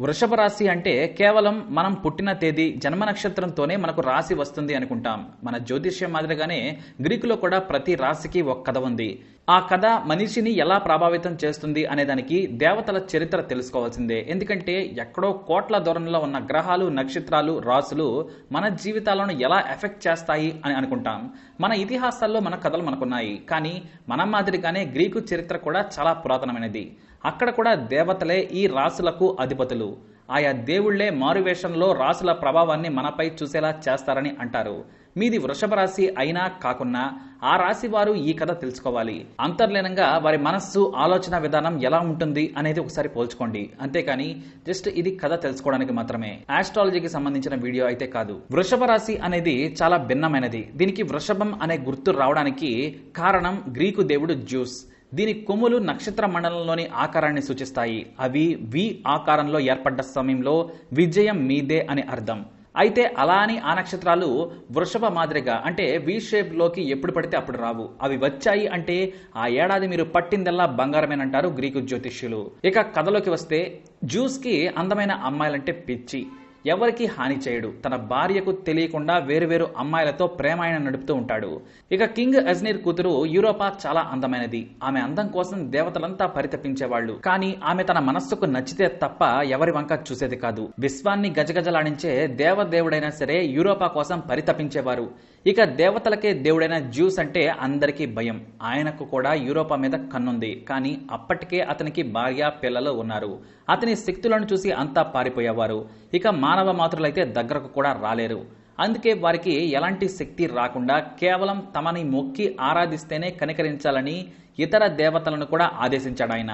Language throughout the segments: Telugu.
వృషభ రాశి అంటే కేవలం మనం పుట్టిన తేదీ జన్మ నక్షత్రంతోనే మనకు రాశి వస్తుంది అనుకుంటాం. మన జ్యోతిష్యం మాదిరిగానే గ్రీకులో కూడా ప్రతి రాశికి ఒక కథ ఉంది. ఆ కథ మనిషిని ఎలా ప్రభావితం చేస్తుంది అనేదానికి దేవతల చరిత్ర తెలుసుకోవాల్సిందే. ఎందుకంటే ఎక్కడో కోట్ల దూరంలో ఉన్న గ్రహాలు నక్షత్రాలు రాసులు మన జీవితాలను ఎలా ఎఫెక్ట్ చేస్తాయి అని అనుకుంటాం. మన ఇతిహాసాల్లో మన కథలు మనకున్నాయి. కానీ మన మాదిరిగానే గ్రీకు చరిత్ర కూడా చాలా పురాతనమైనది. అక్కడ కూడా దేవతలే ఈ రాసులకు అధిపతులు. ఆయా దేవుళ్ళే మారువేషంలో రాసుల ప్రభావాన్ని మనపై చూసేలా చేస్తారని అంటారు. మీది వృషభ రాశి అయినా కాకున్నా ఆ రాశి వారు ఈ కథ తెలుసుకోవాలి. అంతర్లీనంగా వారి మనస్సు ఆలోచన విధానం ఎలా ఉంటుంది అనేది ఒకసారి పోల్చుకోండి. అంతేకాని జస్ట్ ఇది కథ తెలుసుకోవడానికి మాత్రమే. ఆస్ట్రాలజీకి సంబంధించిన వీడియో అయితే కాదు. వృషభ రాశి అనేది చాలా భిన్నమైనది. దీనికి వృషభం అనే గుర్తు రావడానికి కారణం గ్రీకు దేవుడు జ్యూస్. దీని కొమ్ములు నక్షత్ర మండలంలోని ఆకారాన్ని సూచిస్తాయి. అవి వి ఆకారంలో ఏర్పడ్డ సమయంలో విజయం మీదే అని అర్థం. అయితే అలా అని ఆ నక్షత్రాలు వృషభ మాదిరిగా అంటే వి షేప్లోకి ఎప్పుడు పడితే అప్పుడు రావు. అవి వచ్చాయి అంటే ఆ ఏడాది మీరు పట్టిందల్లా బంగారమేనంటారు గ్రీకు జ్యోతిష్యులు. ఇక కథలోకి వస్తే జ్యూస్కి అందమైన అమ్మాయిలంటే పిచ్చి. ఎవరికి హాని చేయడు. తన భార్యకు తెలియకుండా వేరువేరు అమ్మాయిలతో ప్రేమాయణం నడుపుతూ ఉంటాడు. ఇక కింగ్ అజ్నీర్ కూతురు యూరోపా చాలా అందమైనది. ఆమె అందం కోసం దేవతలంతా పరితపించేవాళ్ళు కానీ ఆమె తన మనస్సుకు నచ్చితే తప్ప ఎవరి వంక చూసేది కాదు. విశ్వాన్ని గజగజలాడించే దేవదేవుడైనా సరే యూరోపా కోసం పరితపించేవారు. ఇక దేవతలకే దేవుడైన జ్యూస్ అంటే అందరికీ భయం. ఆయనకు కూడా యూరోపా మీద కన్నుంది. కానీ అప్పటికే అతనికి భార్య పిల్లలు ఉన్నారు. అతని శక్తులను చూసి అంతా పారిపోయేవారు. ఇక మానవ మానవ మాతృలైతే దగ్గరకు కూడా రాలేరు. అందుకే వారికి ఎలాంటి శక్తి రాకుండా కేవలం తమని మొక్కి ఆరాధిస్తేనే కనికరించాలని ఇతర దేవతలను కూడా ఆదేశించాడు ఆయన.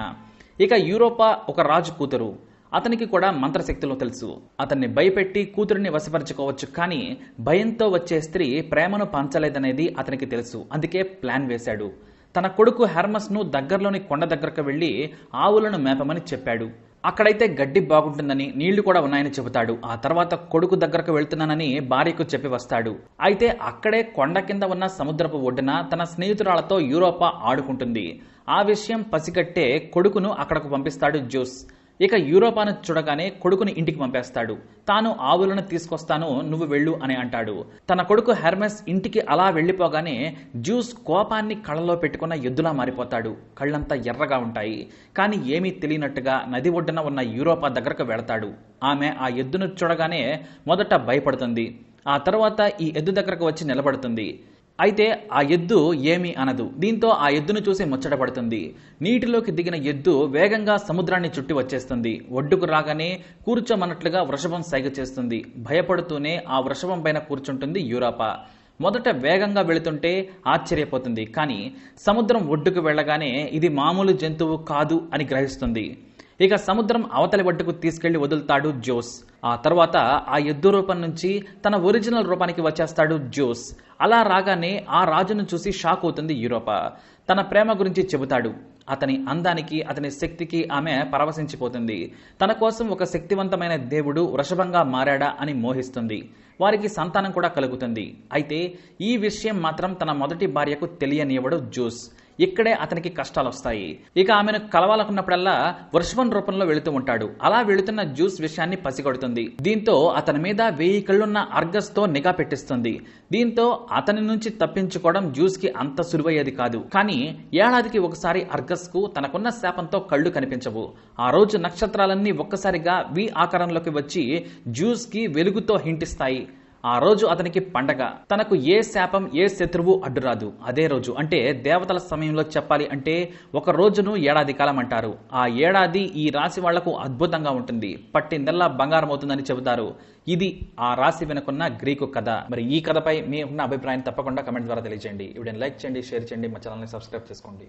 ఇక యూరోపా ఒక రాజు కూతురు. అతనికి కూడా మంత్రశక్తులు తెలుసు. అతన్ని భయపెట్టి కూతురిని వశపరచుకోవచ్చు కానీ భయంతో వచ్చే స్త్రీ ప్రేమను పంచలేదనేది అతనికి తెలుసు. అందుకే ప్లాన్ వేశాడు. తన కొడుకు హెర్మస్ను దగ్గరలోని కొండ దగ్గరకు వెళ్ళి ఆవులను మేపమని చెప్పాడు. అక్కడైతే గడ్డి బాగుంటుందని నీళ్ళు కూడా ఉన్నాయని చెబుతాడు. ఆ తర్వాత కొడుకు దగ్గరకు వెళ్తున్నానని భార్యకు చెప్పి వస్తాడు. అయితే అక్కడే కొండ కింద ఉన్న సముద్రపు ఒడ్డున తన స్నేహితురాలతో యూరోపా ఆడుకుంటుంది. ఆ విషయం పసిగట్టే కొడుకును అక్కడకు పంపిస్తాడు జ్యూస్ ఇక యూరోపాను చూడగానే కొడుకుని ఇంటికి పంపేస్తాడు. తాను ఆవులను తీసుకొస్తాను నువ్వు వెళ్ళు అని అంటాడు. తన కొడుకు హెర్మెస్ ఇంటికి అలా వెళ్ళిపోగానే జ్యూస్ కోపాన్ని కళ్ళలో పెట్టుకున్న ఎద్దులా మారిపోతాడు. కళ్ళంతా ఎర్రగా ఉంటాయి. కానీ ఏమీ తెలియనట్టుగా నది ఒడ్డున ఉన్న యూరోపా దగ్గరకు వెళతాడు. ఆమె ఆ ఎద్దును చూడగానే మొదట భయపడుతుంది. ఆ తర్వాత ఈ ఎద్దు దగ్గరకు వచ్చి నిలబడుతుంది. అయితే ఆ ఎద్దు ఏమీ అనదు. దీంతో ఆ ఎద్దును చూసి ముచ్చటపడుతుంది నీటిలోకి దిగిన ఎద్దు వేగంగా సముద్రాన్ని చుట్టి వచ్చేస్తుంది. ఒడ్డుకు రాగానే కూర్చోమన్నట్లుగా వృషభం సైగ చేస్తుంది. భయపడుతూనే ఆ వృషభం పైన కూర్చుంటుంది యూరోపా. మొదట వేగంగా వెళుతుంటే ఆశ్చర్యపోతుంది. కానీ సముద్రం ఒడ్డుకు వెళ్ళగానే ఇది మామూలు జంతువు కాదు అని గ్రహిస్తుంది. ఇక సముద్రం అవతలి ఒడ్డుకు తీసుకెళ్ళి వదులుతాడు జోస్. ఆ తర్వాత ఆ ఎద్దు రూపం నుంచి తన ఒరిజినల్ రూపానికి వచ్చేస్తాడు జోస్. అలా రాగానే ఆ రాజును చూసి షాక్ అవుతుంది యూరోపా. తన ప్రేమ గురించి చెబుతాడు. అతని అందానికి అతని శక్తికి ఆమె పరవశించిపోతుంది. తన కోసం ఒక శక్తివంతమైన దేవుడు వృషభంగా మారాడా అని మోహిస్తుంది. వారికి సంతానం కూడా కలుగుతుంది. అయితే ఈ విషయం మాత్రం తన మొదటి భార్యకు తెలియనివ్వడు జూస్. ఇక్కడే అతనికి కష్టాలు వస్తాయి ఇక ఆమెను కలవాలనుకున్నప్పుడల్లా వర్షవన్ రూపంలో వెళుతూ ఉంటాడు. అలా వెళుతున్న జ్యూస్ విషయాన్ని పసిగొడుతుంది. దీంతో అతని మీద వెయ్యి కళ్ళున్న అర్గస్తో నిఘా పెట్టిస్తుంది. దీంతో అతని నుంచి తప్పించుకోవడం జ్యూస్కి అంత సులువయ్యేది కాదు. కానీ ఏడాదికి ఒకసారి అర్గస్కు తనకున్న శాపంతో కళ్ళు కనిపించవు. ఆ రోజు నక్షత్రాలన్నీ ఒక్కసారిగా వి ఆకారంలోకి వచ్చి జ్యూస్కి వెలుగుతో హింటిస్తాయి. ఆ రోజు అతనికి పండగ. తనకు ఏ శాపం ఏ శత్రువు అడ్డురాదు. అదే రోజు. అంటే దేవతల సమయంలో చెప్పాలి అంటే ఒక రోజును ఏడాది కాలం అంటారు. ఆ ఏడాది ఈ రాశి వాళ్ళకు అద్భుతంగా ఉంటుంది. పట్టిందల్లా బంగారం అవుతుందని చెబుతారు. ఇది ఆ రాశి వెనుకున్న గ్రీకు కథ. మరి ఈ కథపై మీ ఉన్న అభిప్రాయం తప్పకుండా కమెంట్ ద్వారా తెలియజేయండి ఇవిడని లైక్ చేయండి షేర్ చేయండి. మా ఛానల్ని సబ్స్క్రైబ్ చేసుకోండి.